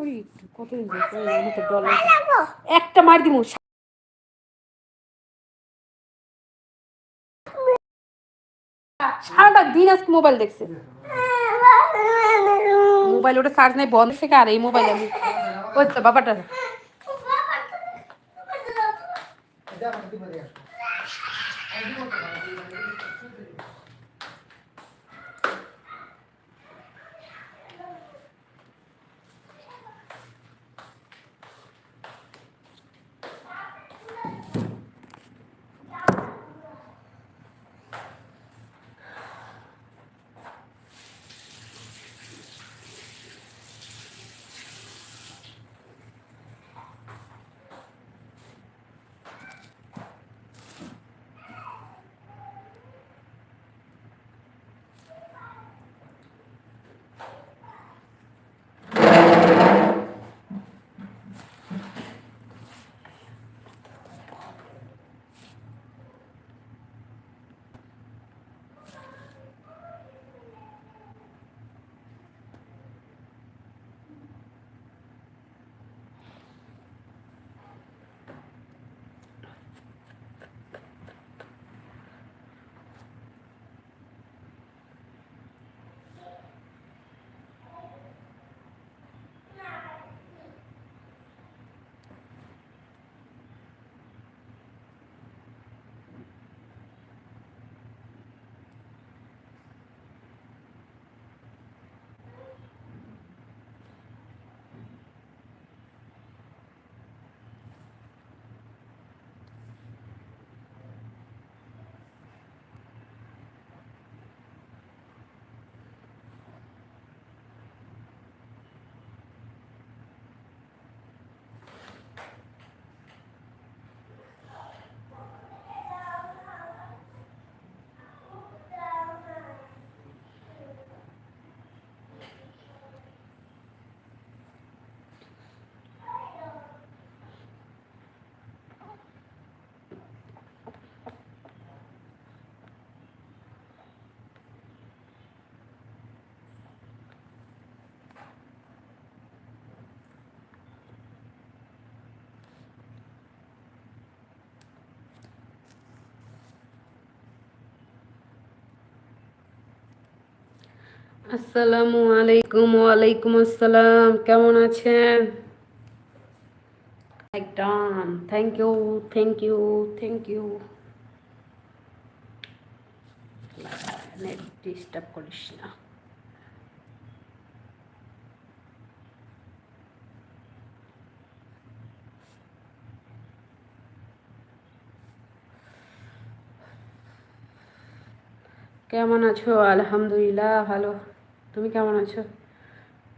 করি একটু কতদিন। একটা মার দিমু। সারাটা দিন আজকে মোবাইল দেখছে। মোবাইল ওটা চার্জ নাই বন্ধ থেকে আর এই মোবাইল আমি ওই তো বাবাটা। আসসালামু আলাইকুম ওয়ালাইকুম আসসালাম। কেমন আছেন? একদম thank you thank you thank you net disturb করিস না কেমন আছো? আলহামদুলিল্লাহ ভালো। তুমি কেমন আছো?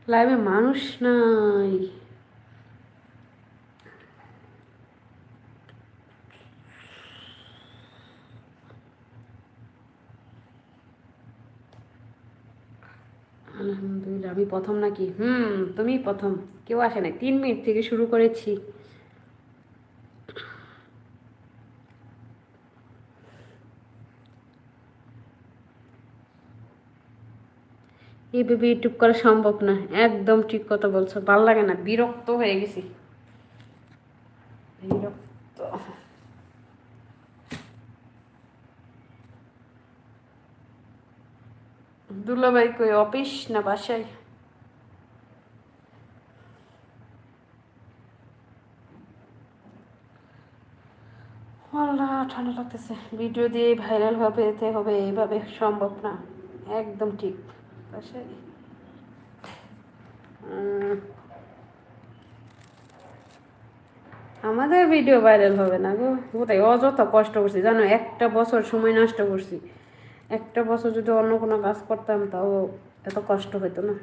লাইভে মানুষ নাই। আলহামদুলিল্লাহ, আমি প্রথম নাকি? হুম তুমি প্রথম। কেউ আসে না তিন মিনিট থেকে শুরু করেছি। এইভাবে ইউটিউব করা সম্ভব না। একদম ঠিক কথা বলছো। ভালো লাগে না। বিরক্ত হয়ে গেছি। বিরক্ত। দুলাভাই কই, অফিস না বাসায়? ঠান্ডা লাগতেছে। ভিডিও দিয়ে ভাইরাল হবে, এতে হবে, এইভাবে সম্ভব না। একদম ঠিক। উম, আমাদের ভিডিও ভাইরাল হবে না গো। ওটাই অযথা কষ্ট করছি জানো? একটা বছর সময় নষ্ট করছি। একটা বছর যদি অন্য কোনো কাজ করতাম তাও এত কষ্ট হতো না।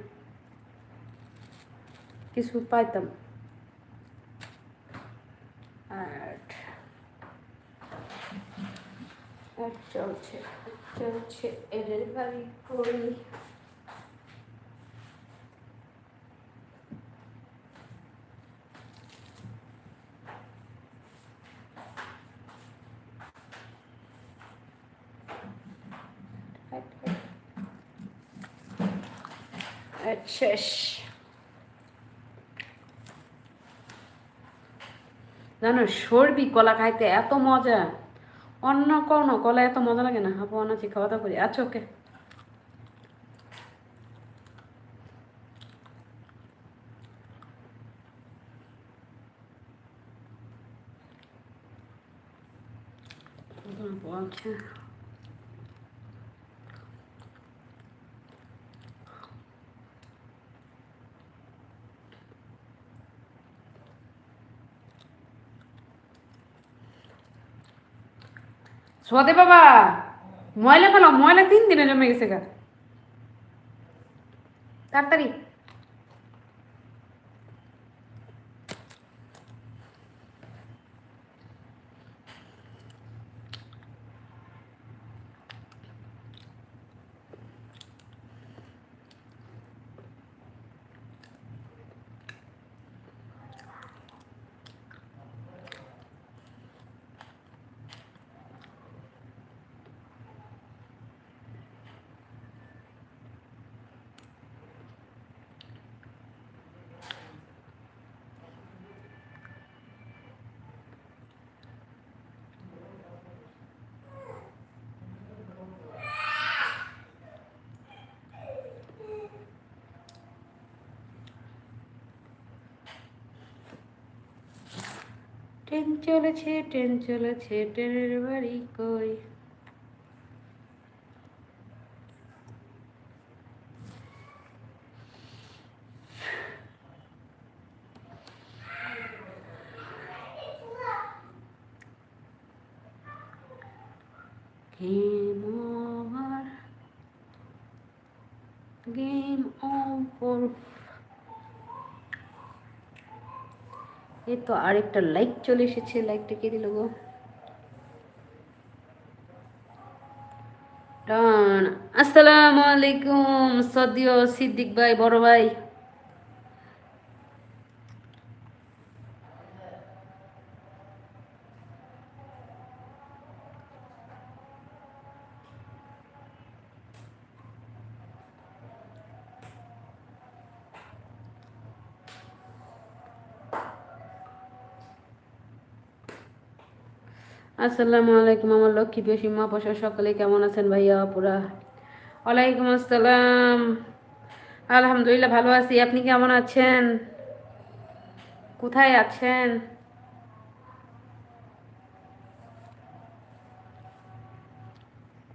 কিছু পাইতাম। আর চলছে চলছে। এদের বাড়ি করি। শেষ। জানো, সর্বি কলা খাইতে এত মজা। অন্য কোনো কলা এত মজা লাগে না। হাবো অনাচি খাওয়া দাওয়া করি। আচ্ছা ওকে। I'm. সোদে বাবা ময়লা ফেলো ময়লা তিন দিনে জমে গেছে গা। তাড়াতাড়ি। ট্রেন চলেছে ট্রেন চলেছে ট্রেনের বাড়ি কই? তো আরেকটা লাইক চলে এসেছে লাইকটা কে দিল গো? আসসালামু আলাইকুম, সদিও, সিদ্দিক ভাই, বড় ভাই। আসসালামু আলাইকুম আমার লক্ষ্মী প্রিয় সীমা পশা সকলে কেমন আছেন ভাইয়া পুরা ওয়ালাইকুম আসসালাম। আলহামদুলিল্লাহ ভালো আছি, আপনি কেমন আছেন? কোথায় আছেন?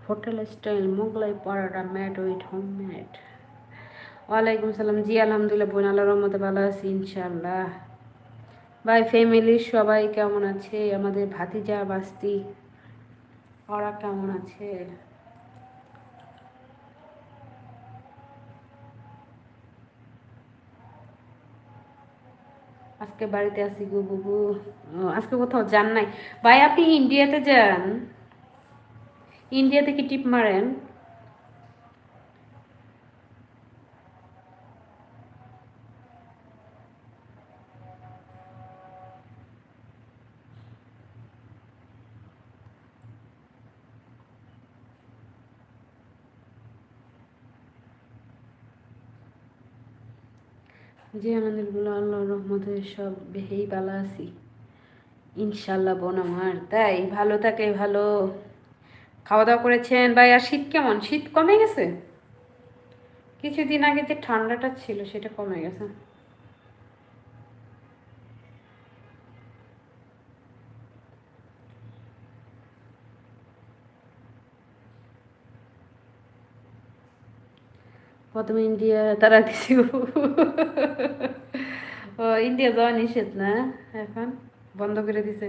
Hotel style, Mughlai paratha, made with home made. ওয়ালাইকুম আসসালাম। জি, আলহামদুলিল্লাহ, বোন, আল্লাহর রহমতে ভালো আছি ইনশাল্লাহ ভাই ফ্যামিলির সবাই কেমন আছে? আমাদের ভাতিজা, বাস্তি, ওরা কেমন আছে? আজকে বাড়িতে আছি গো বুবু। আজকে কোথাও যান নাই। ভাই, আপনি ইন্ডিয়াতে যান। ইন্ডিয়াতে কি টিপ মারেন? জি, আলহামদুলিল্লাহ আল্লাহ রহমতে সব বেহেই ভালো আছি। ইনশাল্লাহ বোন আমার। তাই, ভালো থাকে ভালো। খাওয়া দাওয়া করেছেন? ভাই, আর শীত কেমন? শীত কমে গেছে? কিছুদিন আগে যে ঠান্ডাটা ছিল, সেটা কমে গেছে। প্রথমে ইন্ডিয়া তারা দিছি ও ইন্ডিয়া যাওয়া নিষেধ না এখন বন্ধ করে দিছে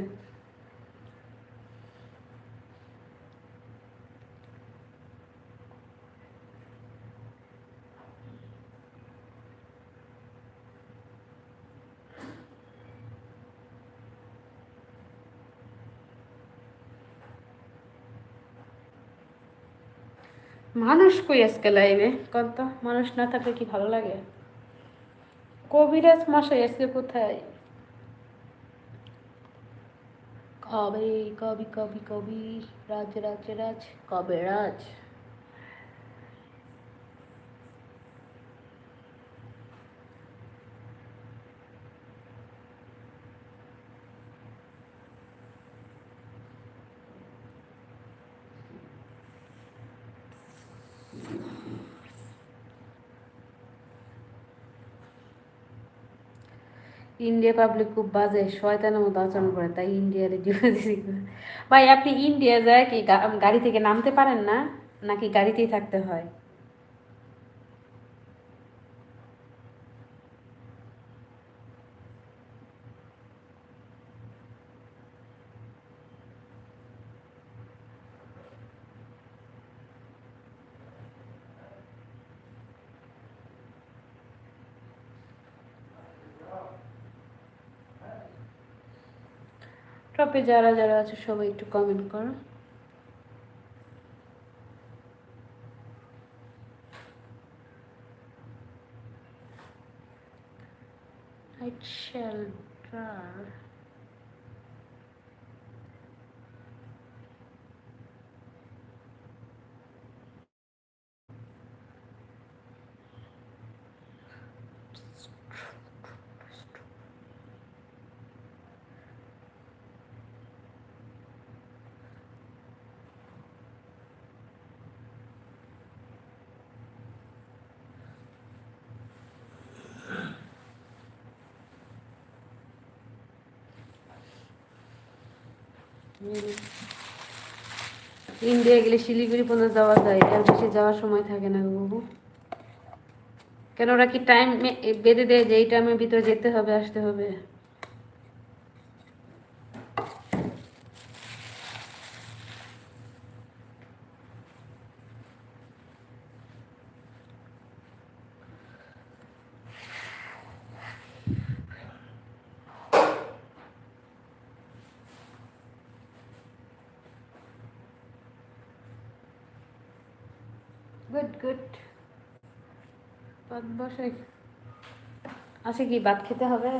মানুষ কই আজকে লাইভে কত মানুষ না থাকলে কি ভালো লাগে? কবিরাজ মশাই আজকে কোথায়? কবে, কবি কবি কবি রাজ রাজ রাজ, কবে রাজ? ইন্ডিয়া পাবলিক খুব বাজে, শয়তানের মতো আচরণ করে, তাই ইন্ডিয়ার ডিপোজিট ভাই, আপনি ইন্ডিয়া যায় কি গাড়ি থেকে নামতে পারেন না? নাকি গাড়িতেই থাকতে হয়? টপে যারা যারা আছে সবাই একটু কমেন্ট করো। ইন্ডিয়া গেলে শিলিগুড়ি পর্যন্ত যাওয়া যায়। এর বেশি যাওয়ার সময় থাকে না বাবু। কেন ওরা কি টাইম বেঁধে দেয় যে, এই টাইমের ভিতরে যেতে হবে, আসতে হবে। গুড গুড ভাত কি, ভাত খেতে হবে?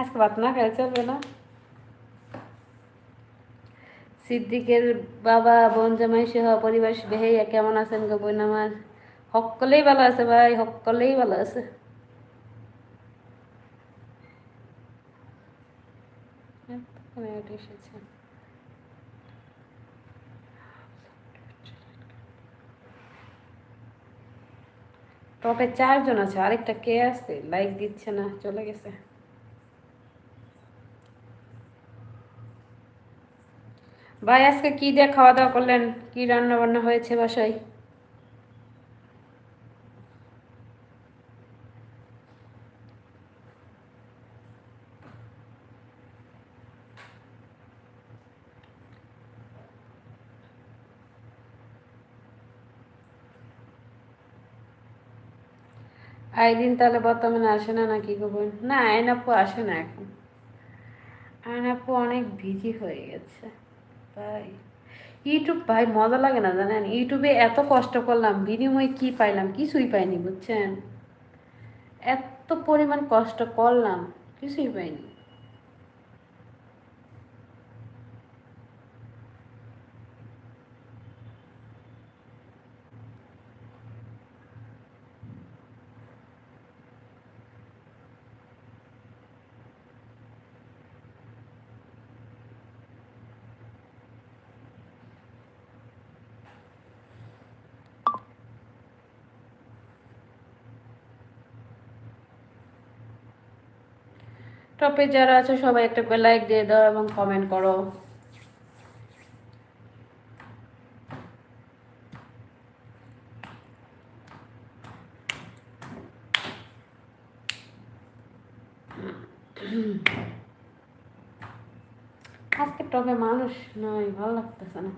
আজকে ভাত না খেলে চলবে না। সিদ্দিকের বাবা, বোন, জামাই সহ পরিবার বেহাইয়া কেমন আছেন গো বোন আমার? সকলেই ভালো আছে ভাই সকলেই ভালো আছে। এসেছে। টপে চারজন আছে, আরেকটা কে আছে? লাইক দিচ্ছে না, চলে গেছে। ভাই, আজকে কি দিয়ে খাওয়া দাওয়া করলেন? কি রান্না বান্না হয়েছে বাসায়? আইদিন তাহলে বর্তমানে আসে না নাকি খবর না আয়ন আপু আসে না এখন। আয়ন আপু অনেক বিজি হয়ে গেছে। তাই ইউটিউব ভাই, মজা লাগে না জানেন? ইউটিউবে এত কষ্ট করলাম, বিনিময়ে কি পাইলাম? কিছুই পাইনি, বুঝছেন? এত পরিমাণ কষ্ট করলাম, কিছুই পাইনি। টপে যারা আছে, সবাই একটা করে লাইক দিয়ে দাও এবং কমেন্ট করো। আজকে টপে মানুষ নয়, ভালো লাগতেছে না।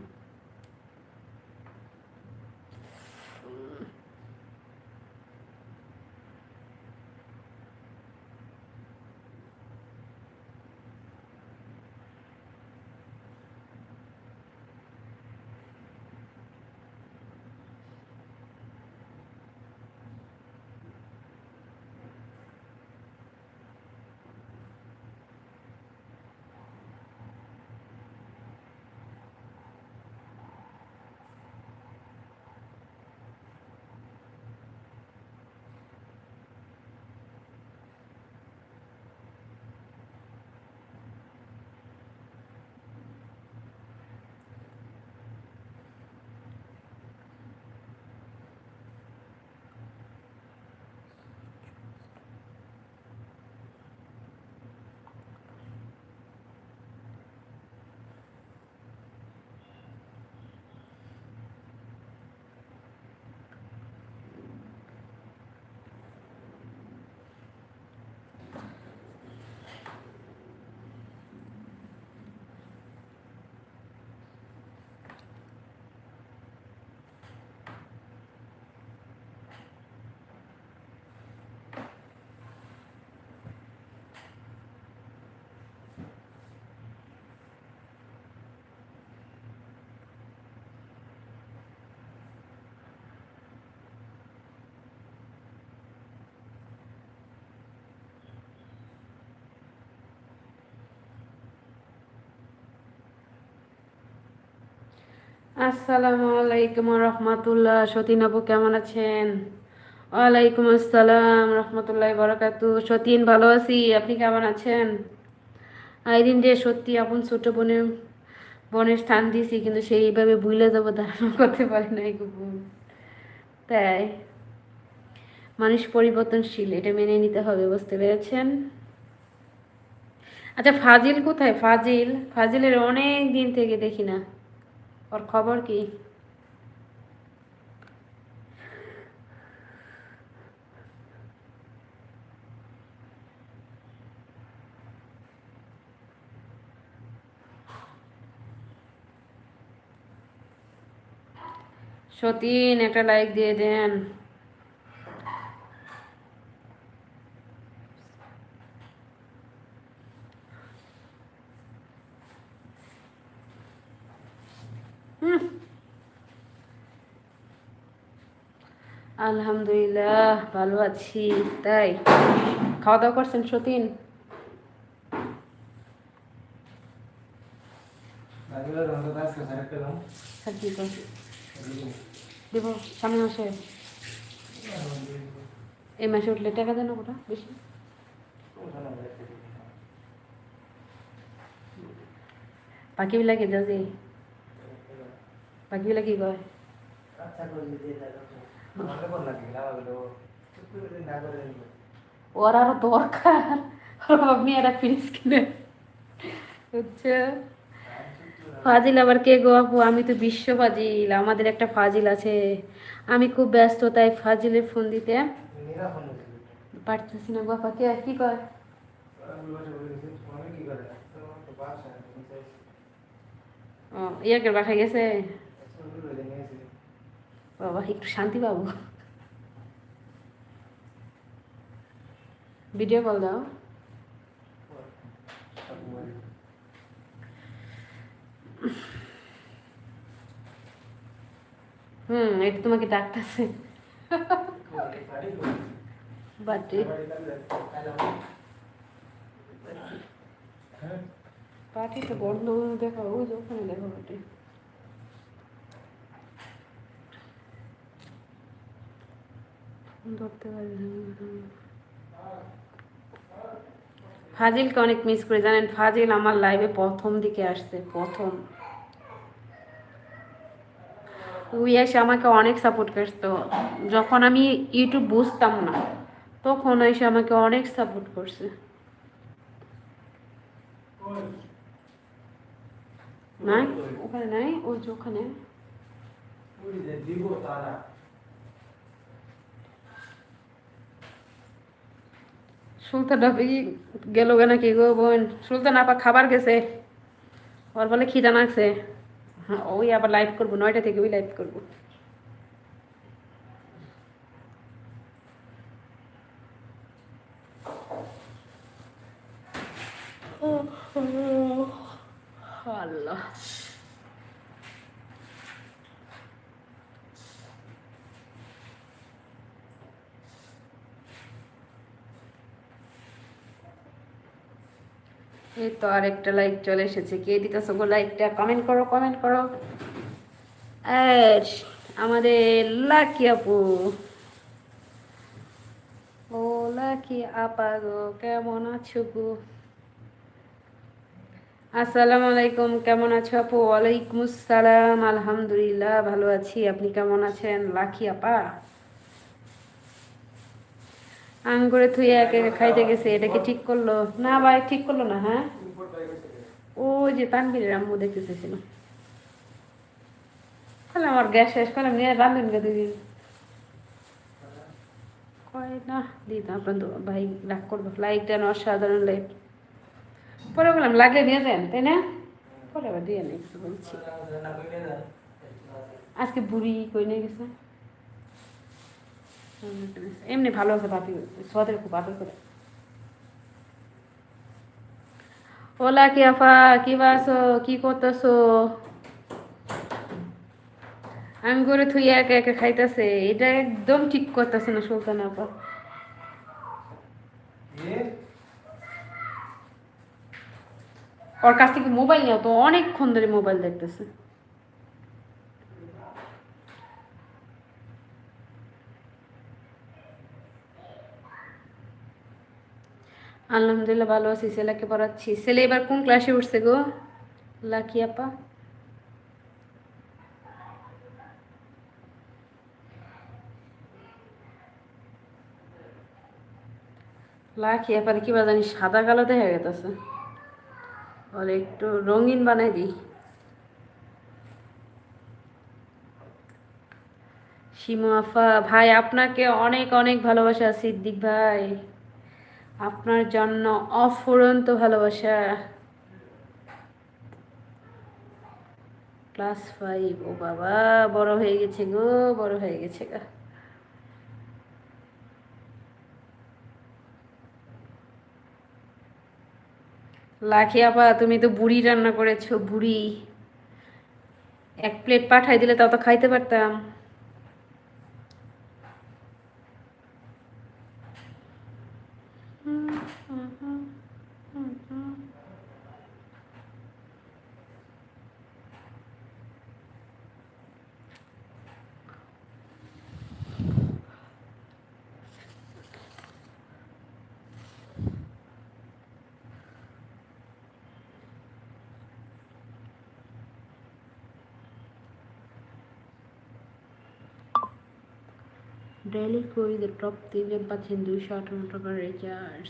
আসসালামু আলাইকুম রহমতুল্লাহ। সতীন আপু, কেমন আছেন? ওয়ালাইকুম আসসালাম রহমতুল্লাহ বরাকাতু সতীন, ভালো আছি? আপনি কেমন আছেন? এই দিন যে সত্যি আপন ছোট বোনের বোনের স্থান দিয়েছি, কিন্তু সেইভাবে ভুলে যাব, ধারণা করতে পারি গো তাই, মানুষ পরিবর্তনশীল, এটা মেনে নিতে হবে, বুঝতে পেরেছেন? আচ্ছা ফাজিল কোথায়? ফাজিল? ফাজিলের অনেক দিন থেকে দেখি না। ওর খবর কি? সতীন একটা লাইক দিয়ে দেন হুম। আলহামদুলিল্লাহ ভালো আছি। তাই খাওয়া দাওয়া করছেন সতীন? কর দেব সামনে মাসে এই মাসে উঠলে টাকা দেন ওটা বেশি। বাকীবিলাকে যা যে বাকীবিলাক কি কয়? ওর আরও দরকার ওর মেয়েরা ফিনিস কিনে হচ্ছে ফাজিল আবার কে গো আপু আমি তো বিশ্ব ফাজিল আমাদের একটা ফাজিল আছে আমি খুব ব্যস্ত তাই ফাজিলের ফোন দিতে পারতেছি না বাপা কে কি কয় ও ইয়াকের বাসায় গেছে বাবা, একটু শান্তি পাবো। ভিডিও কল দাও। হুম এটা তোমাকে ডাকতেছে। বাট পার্টি তো বন্ধ দেখো ওই ওখানে দেখো পার্টি ধরতে ফাজিলকে অনেক মিস করে। জানেন, ফাজিল আমার লাইভে প্রথম দিকে আসছে, প্রথম। ওই এসে আমাকে অনেক সাপোর্ট করতো। যখন আমি ইউটিউব বুঝতাম না, তখন এসে আমাকে অনেক সাপোর্ট করছে। নাই? ওখানে নাই? ওই যে ওখানে? সুলতান ডাবি গেল কেন কি গো বোন সুলতান আপা খাবার গেছে ওর বলে খিদা নাকছে হ্যাঁ ওই আবার লাইভ করব নয়টা থেকে ওই লাইভ করব আল্লাহ এই তো আর একটা লাইক চলে এসেছে। কে দিতেছো গো লাইকটা কমেন্ট করো কমেন্ট করো। আর আমাদের লাকি আপু। ও, লাকি আপা গো, কেমন আছো গো? আসসালামু আলাইকুম, কেমন আছো আপু? ওয়ালাইকুম আসসালাম, আলহামদুলিল্লাহ, ভালো আছি। আপনি কেমন আছেন, লাকি আপা? আঙ্গুরে থুয়ে একে খাইতে গেছে, এটা কি ঠিক করল? না ভাই, ঠিক করল না হ্যাঁ? ও যে তানবীরের আম্মু দেখতে চেয়েছিল তাহলে আমার গ্যাস শেষ করে নিয়ে রান্ধুন গে দুদিন কয়, না দিন আপনার ভাই, রাগ করব। লাইক দেন অসাধারণ লাইক পরে বললাম লাগলে দিয়ে দেন তাই না? পরে আবার দিয়ে নেই বলছি। আজকে বুড়ি কই নিয়ে গেছে? এমনি ভালো আছে বাপি সোয়াদের খুব আদর করে। ওলা কি আফা কি বাসো কি করতেছো? আমি করে থুই একা একা খাইতেছে এটা একদম ঠিক করতেছে না সুলতান আপা। ওর কাছ থেকে মোবাইল নেও তো অনেকক্ষণ ধরে মোবাইল দেখতেছে। আলহামদুলিল্লাহ ভালো আছি। ছেলেকে পড়াচ্ছি। ছেলে এবার কোন ক্লাসে উঠছে গো? লাকি আপা? লাকি আপার কি বা জানি সাদা কালো দেখা গেতেছে। আর একটু রঙিন বানাই দিই। শিমু আফা ভাই, আপনাকে অনেক অনেক ভালোবাসা, সিদ্দিক ভাই। আপনার জন্য অফুরন্ত ভালোবাসা। Class five. ও বাবা, বড় হয়ে গেছে গো, বড় হয়ে গেছে গা। লাখি আপা, তুমি তো বুড়ি রান্না করেছ, বুড়ি। এক প্লেট পাঠাই দিলে তাও তো খাইতে পারতাম। ডেলি কুইজের টপ তিনজন পাচ্ছেন দুইশো আঠারো টাকার রিচার্জ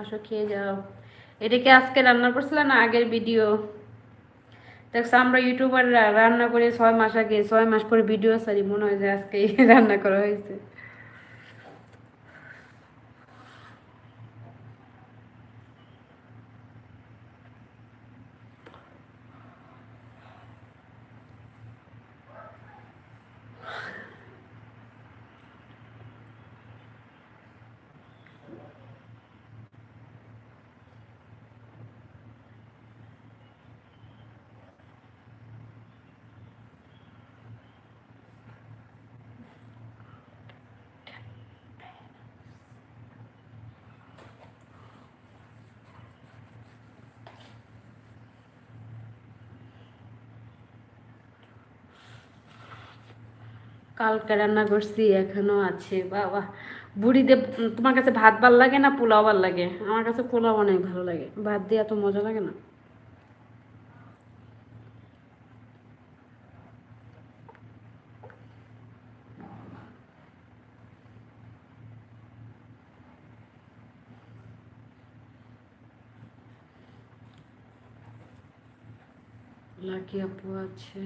আসো, খেয়ে যাও। এটা কি আজকে রান্না করছিল না আগের ভিডিও দেখছ, আমরা ইউটিউবাররা রান্না করে ছয় মাস আগে, ছয় মাস পরে ভিডিও সারি মনে হয় যে আজকে রান্না করা হয়েছে। কালকে রান্না করছি, এখনও আছে। বাবা বুড়িতে তোমার কাছে ভাত ভালো লাগে না পোলাও ভালো লাগে? আমার কাছে পোলাও অনেক ভালো লাগে। ভাত দিয়ে এত মজা লাগে না? লাকি আপু আছে।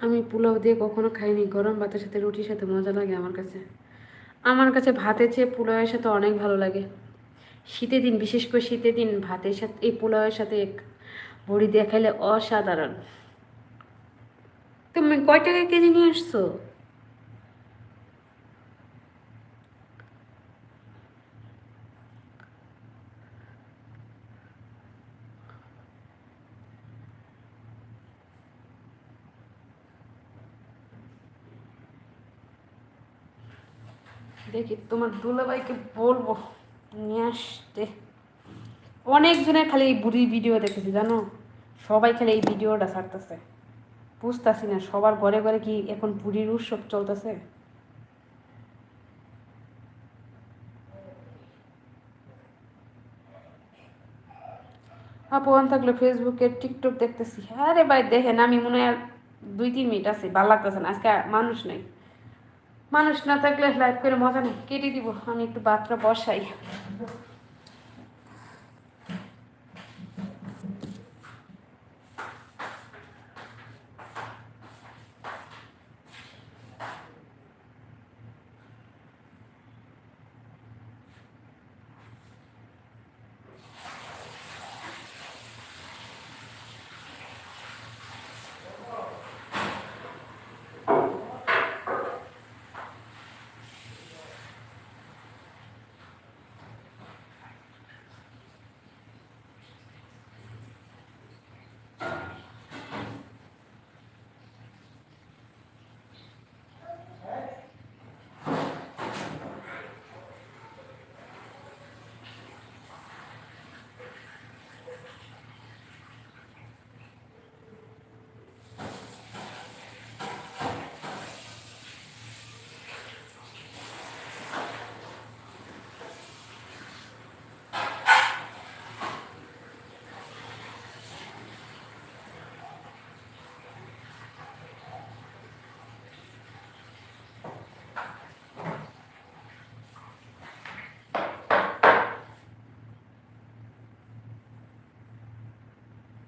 আমি পোলাও দিয়ে কখনো খাইনি। গরম ভাতের সাথে রুটির সাথে মজা লাগে আমার কাছে। আমার কাছে ভাতের চেয়ে পোলাওয়ের সাথে অনেক ভালো লাগে। শীতের দিন, বিশেষ করে শীতের দিন, ভাতের সাথে, এই পোলাওয়ের সাথে বড়ি দিয়ে খাইলে অসাধারণ। তুমি কয় টাকা কেজি নিয়ে আসছো? দেখি, তোমার দুলাভাইকে বলব, নিয়ে আসতে। অনেকজনের খালি এই বুড়ির ভিডিও দেখেছি জানো? সবাই খালি এই ভিডিওটা ছাড়তেছে। বুঝতেছি না, সবার ঘরে ঘরে কি এখন বুড়ির উৎসব চলতেছে? আপু অন থাকলে ফেসবুকে, টিকটক দেখতেছি। আরে ভাই, দেখেন, আমি মনে হয় দুই, তিন মিনিট আছি, ভালো লাগতেছে না, আজকে মানুষ নেই। মানুষ না থাকলে লাইভ করে মজা নেই। কেটে দিব আমি একটু বাতটা বসাই।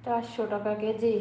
চারশো টাকা কেজি।